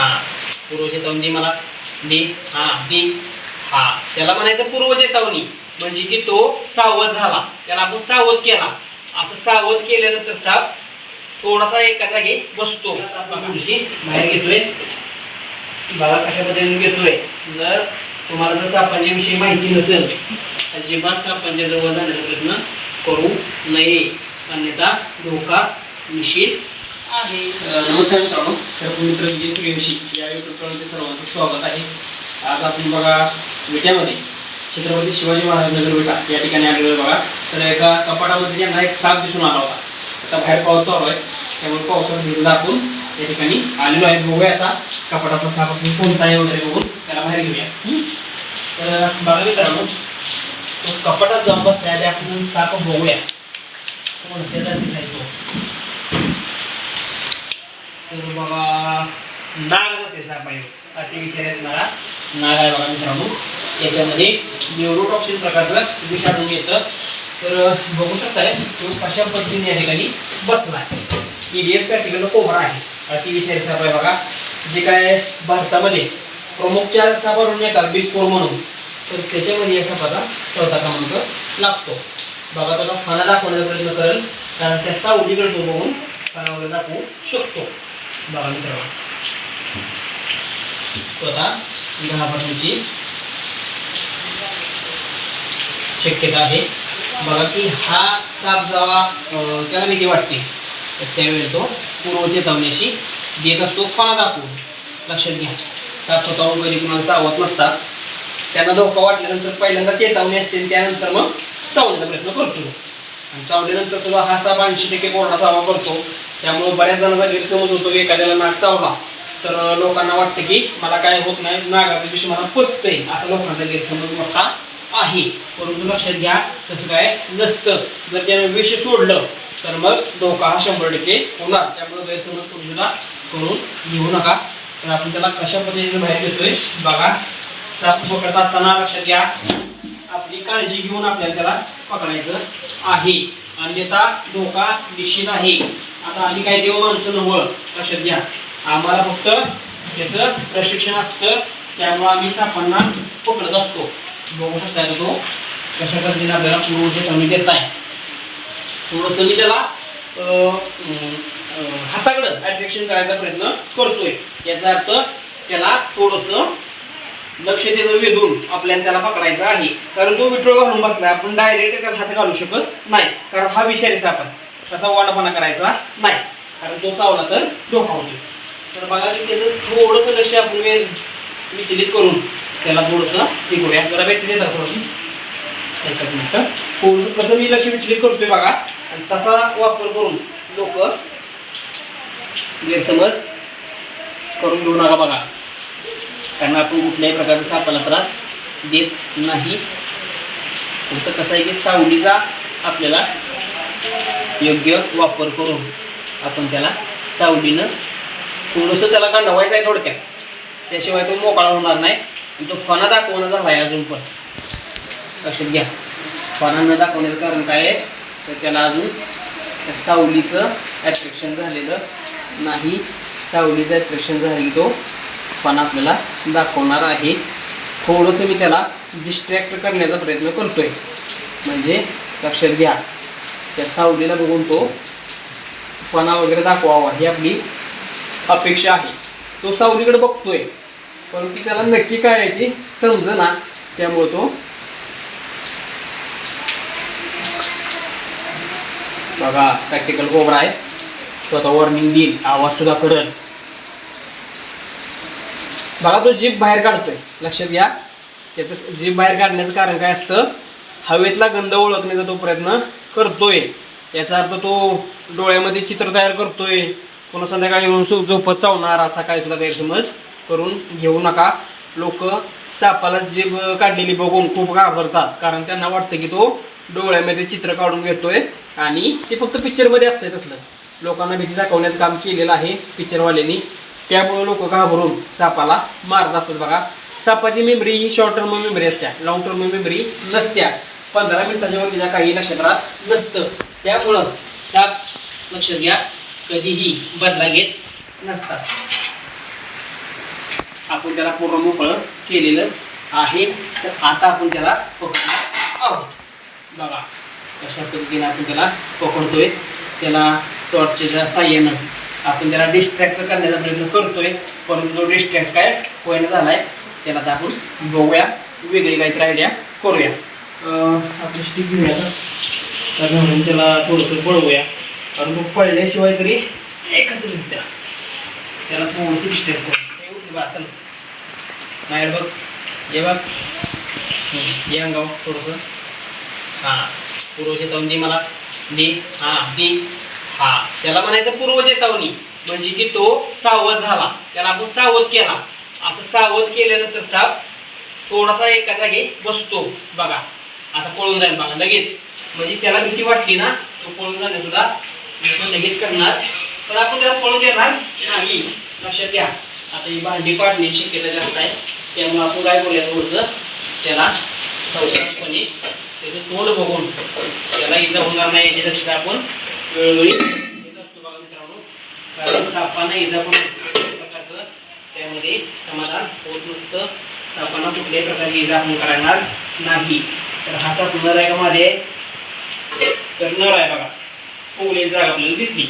हा. पूर्व चेतावणी मला दे हा दे हा. त्याला म्हणायचं पूर्व चेतावणी म्हणजे की तो सावध झाला. त्याला आपण सावध केला. असं सावध केल्यानंतर साप थोडासा एका जागी बसतो. आपण बाहेर घेतोय. बाळा कशा पद्धतीने घेतोय? जर तुम्हाला जर सापांच्या विषयी माहिती नसेल अजिबात सापांच्या जवळ जाण्याचा प्रयत्न करू नये. अन्यथा धोका निश्चित आहे. नमस्कार मित्रांनो. सर्व मित्र विजय सूर्यवंशी या युट्यूब चॅनलचे सर्वांचं स्वागत आहे. आज आपण बघा विट्यामध्ये छत्रपती शिवाजी महाराज नगर विटा या ठिकाणी आलेलो बघा. तर एका कपाटामध्ये त्यांना एक साप दिसून आला होता. आता बाहेर पाऊस चालू आहे. त्यामुळे पावसात भिज आपण या ठिकाणी आलेलो आहे. बघूया आता कपाटातला साप आपण कोणता आहे वगैरे बघून त्याला बाहेर घेऊया. तर बघा मित्रांनो तो कपाटात जाऊन बसल्या. आपण साप बघूया. कोणत्या जातीचा आहे तो? तर बघा नाग जाते साप आहे अतिविषय नागा. नाग आहे बघा मित्रांनो. याच्यामध्ये न्यूरोटॉक्सिन प्रकारचं विष येतं. तर बघू शकताय तो कशा पद्धतीने या ठिकाणी बसला आहे. ईडीएफ प्रॅक्टिकल कोबरा आहे. अतिविषय साप आहे बघा. जे काय भारतामध्ये प्रमुख चार सापावरून येतात बीज फोर म्हणून तर त्याच्यामध्ये या सापाचा चौथा क्रमांक लागतो. बघा त्याला फाना दाखवण्याचा प्रयत्न करेल. कारण त्या सावलीकडे तो बघून फाना दाखवू शकतो. बघा मित्रांनो. स्वतः घाबरण्याची शक्यता आहे. बघा की हा साप जावा त्याला भीती वाटते. तर त्यावेळी तो पूर्व चेतावण्याशी देत असतो. कोणा दाखवून लक्षात घ्या. साप स्वतः वगैरे कुणाला चावत नसतात त्यांना धोका वाटल्यानंतर पहिल्यांदा चेतावणी असते त्यानंतर मग चावण्याचा प्रयत्न करतो. चावल्यानंतर सुद्धा हा साप ऐंशी टक्के कोरडा चावा करतो त्यामुळे बऱ्याच जणांचा गैरसमज होतो की एखाद्याला नाग चावला. तर लोकांना वाटतं की मला काय होत नाही नागाचं विष मला पचतंय असा लोकांचा गैरसमज मोठा आहे. परंतु लक्षात घ्या तसं काय नसतं. जर त्याने विष सोडलं तर मग धोका हा शंभर टक्के होणार. त्यामुळे गैरसमज तुम्हाला सुद्धा करून घेऊ नका. तर आपण त्याला कशा पद्धतीने बाहेर घेतोय बघा. साप पकडत असताना लक्षात घ्या. आपली काळजी घेऊन आपल्याला त्याला पकडायचं आहे. अन्यथा धोका निश्चित आहे. आता आम्ही काय देव माणसं नवं लक्षात घ्या. आम्हाला फक्त त्याचं प्रशिक्षण असतं. त्यामुळे आम्ही सापांना पकडत असतो. बघू शकता तो? कशा पद्धतीने आपल्याला पूर्वचे कमी देत आहे थोडंसं मी त्याला हाताकडं अट्रॅक्शन करायचा प्रयत्न करतोय. याचा अर्थ त्याला थोडंसं लक्ष देणं वेधून आपल्याला त्याला पकडायचं आहे. कारण तो विट्रो घालून बसलाय आपण डायरेक्ट त्याला हात घालू शकत नाही. कारण हा विषारी साप आहे तसा वाटापणा करायचा नाही. कारण तो चावला तर धोका होतो तर बघा की त्याचं थोडंसं लक्ष आपण वेळ विचलित करून त्याला थोडंसं हे करूया. जरा व्यक्ती देतात थोडं एकच मिनिट. थोडंसं कसं मी लक्ष विचलित करतोय बघा. आणि तसा वापर करून लोक गैरसमज करून घेऊ नका बघा. कारण आपण कुठल्याही प्रकारचा सापाला त्रास देत नाही. फक्त कसं आहे की सावलीचा आपल्याला योग्य वापर करून आपण त्याला सावलीनं थोडंसं त्याला गंडवायचं आहे थोडक्यात. त्याशिवाय तो मोकळा होणार नाही. आणि तो फणा दाखवणं झाला आहे अजून पण. लक्षात घ्या. फणा न दाखवण्याचं कारण काय आहे? तर त्याला अजून सावलीचं ॲट्रॅक्शन झालेलं नाही. सावलीचं ॲट्रॅक्शन झालं की तो पण आपल्याला दाखवणार आहे. थोडंसं मी त्याला डिस्ट्रॅक्ट करण्याचा प्रयत्न करतोय. म्हणजे लक्षात घ्या त्या सावलीला बघून तो पणा वगैरे दाखवावा ही आपली अपेक्षा आहे. तो सावलीकडे बघतोय परंतु त्याला नक्की काय आहे ते समजना. त्यामुळे तो बघा प्रॅक्टिकल कोबरा आहे. स्वतः वॉर्निंग देईल आवाज सुद्धा करेल. बघा तो जीप बाहेर काढतोय. लक्षात घ्या. त्याचं जीप बाहेर काढण्याचं कारण काय असतं? हवेतला गंध ओळखण्याचा तो प्रयत्न करतोय. याचा अर्थ तो डोळ्यामध्ये चित्र तयार करतोय. पुन्हा संध्याकाळी येऊन झोपत चावणार असा काय सुद्धा गैरसमज करून घेऊ नका. लोक सापाला जीभ काढलेली बघून खूप घाबरतात कारण त्यांना वाटतं की तो डोळ्यामध्ये चित्र काढून घेतोय आणि ते फक्त पिक्चरमध्ये असतंय तसलं. लोकांना भीती दाखवण्याचं काम केलेलं आहे पिक्चरवाल्यांनी त्यामुळे लोक घाबरून सापाला मारत असतात बघा. सापाची मेमरी ही शॉर्ट टर्म मेमरी असत्या लॉंग टर्म मेमरी नसत्या. पंधरा मिनिटाच्या वरतीच्या काही नक्षत्रात नसतं. त्यामुळं साप लक्षात घ्या कधीही बदला घेत नसतात. आपण त्याला पूर्ण मोकळं केलेलं आहे. तर आता आपण त्याला पकडणार आहोत. बघा कशा पद्धतीने आपण त्याला पकडतोय त्याला टॉर्चच्या साह्यानं आपण त्याला डिस्ट्रॅक्ट करण्याचा प्रयत्न करतोय परंतु जो डिस्ट्रॅक्ट काय होईना झालाय त्याला तर आपण बघूया. वेगळी काहीतरी आयडिया करूया. आपण स्टिक घेऊया तर म्हणून त्याला थोडंसं पळवूया. कारण मग पळल्याशिवाय तरी एकच रित्या त्याला. पूर्ण डिस्ट्रॅक्ट करू. हे उठली बा बाहेर बघ. ये बघ. या ये अंगाव थोडंसं. हां. पूर्व दे मला. दे. हां दे. हा त्याला म्हणायचं पूर्व चेतावणी म्हणजे की तो सावध झाला. त्याला आपण सावध केला. असं सावध केल्यानंतर साप थोडासा एका जागी बसतो बघा. आता पळून जाईल बघा लगेच. म्हणजे त्याला भीती वाटली ना तो पळून जाणे सुद्धा तो लगेच करणार. पण आपण त्याला पळून देणार नाही. लक्षात घ्या. आता ही भांडी पाडण्याची शक्यता जास्त आहे. त्यामुळे आपण काय बोलूया थोडंसं त्याला सावकाशपणे त्याचं तोंड बघून त्याला इजा होणार नाही याची दक्षता आपण वेळोवेळी असतो बघा मित्रांनो. कारण सापांना इजा पण प्रकारचं. त्यामध्ये समाधान होत नसतं. सापांना कुठल्याही प्रकारची इजा आपण करणार नाही. तर हा साप नर आहे का मध्ये तर नर आहे बघा. पोगली जागा आपल्याला दिसली.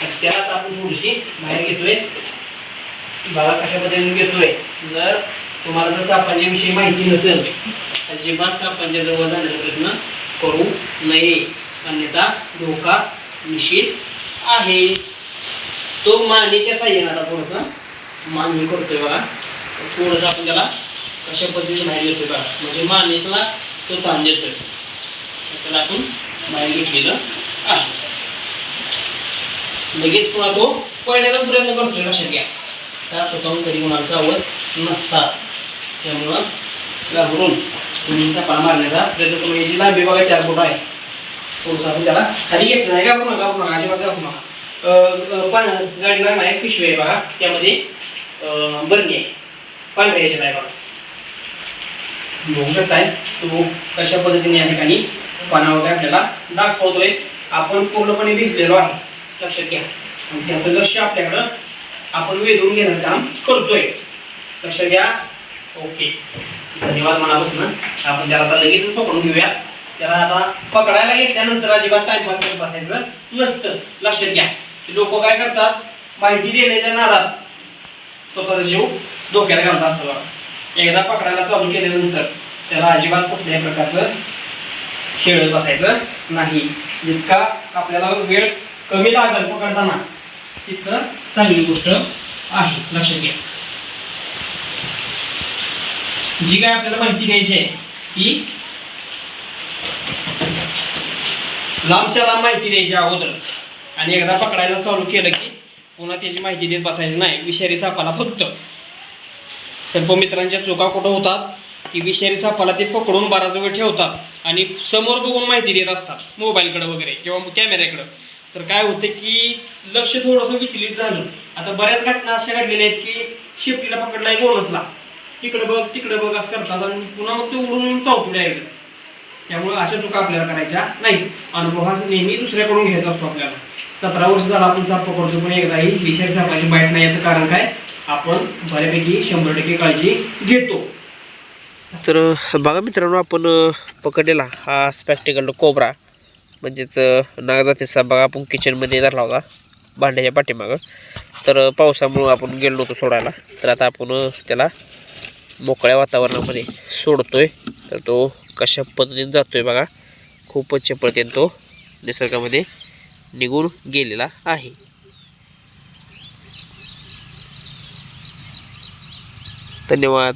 तर त्याला आपण थोडीशी बाहेर घेतोय. बाबा कशा पद्धतीने घेतोय. जर तुम्हाला जर सापांच्याविषयी माहिती नसेल अजिबात सापांच्या जवळ जाण्याचा प्रयत्न करू नये. अन्यथा धोका निश्चित आहे. तो मानेच्या साह्याने आता थोडंसं मानणी करतोय बघा. थोडंसं आपण त्याला कशा पद्धतीने बाहेर घेतोय बघा. म्हणजे मानेला तो ताण देतोय. तर त्याला आपण बाहेर घेतलेलं आहे. लगेच पुन्हा तो पळण्याचा प्रयत्न करतोय. लक्षात घ्या. सात स्वतःहून कधी कोणाला चावत नसतात. त्यामुळं घाबरून तुम्ही सापाला मारण्याचा प्रयत्न करून याची लांबी बघा चार फूट आहे. थोडंसं आपण त्याला खाली घेतलं नाही घाबरू नका घाबरू नका अजिबात घाबरू नका पण गाडीला नाही पिशवी आहे बघा. त्यामध्ये बरणी आहे. पांढऱ्या याच्या नाही बघा. बघू शकताय. तो कशा पद्धतीने या ठिकाणी पानावर आपल्याला दाखवतोय. आपण पूर्णपणे भिजलेलो आहे लक्षात घ्या. त्याचं लक्ष आपल्याकडं आपण वेधून घेण्याचं काम करतोय. लक्ष घ्या. ओके. धन्यवाद मनापासून. आपण त्याला आता लगेचच पकडून घेऊया. त्याला आता पकडायला घेतल्यानंतर अजिबात टाइमपास करत बसायचं. नसतं लक्षात घ्या. लोक काय करतात? माहिती देण्याच्या नादात स्वतःचा जीव धोक्यात घालत असतो एकदा पकडायला चालू केल्यानंतर त्याला अजिबात कुठल्याही प्रकारचं खेळत बसायचं नाही. जितका आपल्याला वेळ कमी लागेल पकडताना तितकं चांगली गोष्ट आहे. लक्षात घ्या. जी काय आपल्याला माहिती द्यायची आहे ती लांबच्या लांब माहिती द्यायची अगोदरच. आणि एकदा पकडायला चालू केलं की पुन्हा त्याची माहिती देत बसायची नाही. विषारी सापाला फक्त. सर्पमित्रांच्या चुका कुठं होतात? की विषारी सापाला ते पकडून बराच वेळ ठेवतात आणि समोर बघून माहिती देत असतात. मोबाईलकडं वगैरे किंवा कॅमेऱ्याकडं. तर काय होतं की लक्ष थोडंसं विचलित झालं. आता बऱ्याच घटना अशा घडलेल्या आहेत की शेपटीला पकडला एक बोनसला तिकडं बघ तिकडं बघ असं करतात आणि पुन्हा मग ते उडून चावतो डायरेक्ट त्यामुळे अशा चुका आपल्याला करायच्या नाही अनुभव हा नेहमी दुसऱ्याकडून घ्यायचा असतो आपल्याला. सतरा वर्ष झाला आपण साप पकडतो पण एकदाही विषय सापाची बाईट नाही याचं कारण काय? आपण बऱ्यापैकी शंभर टक्के काळजी घेतो. तर बघा मित्रांनो आपण पकडलेला हा स्पॅक्टिकल कोबरा म्हणजेच अ, नागजातीचा बघा आपण किचनमध्ये धरला होता भांड्याच्या पाठीमागं. तर पावसामुळं आपण गेलो होतो सोडायला. तर आता आपण त्याला मोकळ्या वातावरणामध्ये सोडतोय. तर तो कशा पद्धतीने जातोय बघा. खूपच चपळतेन तो निसर्गामध्ये निघून गेलेला आहे. धन्यवाद.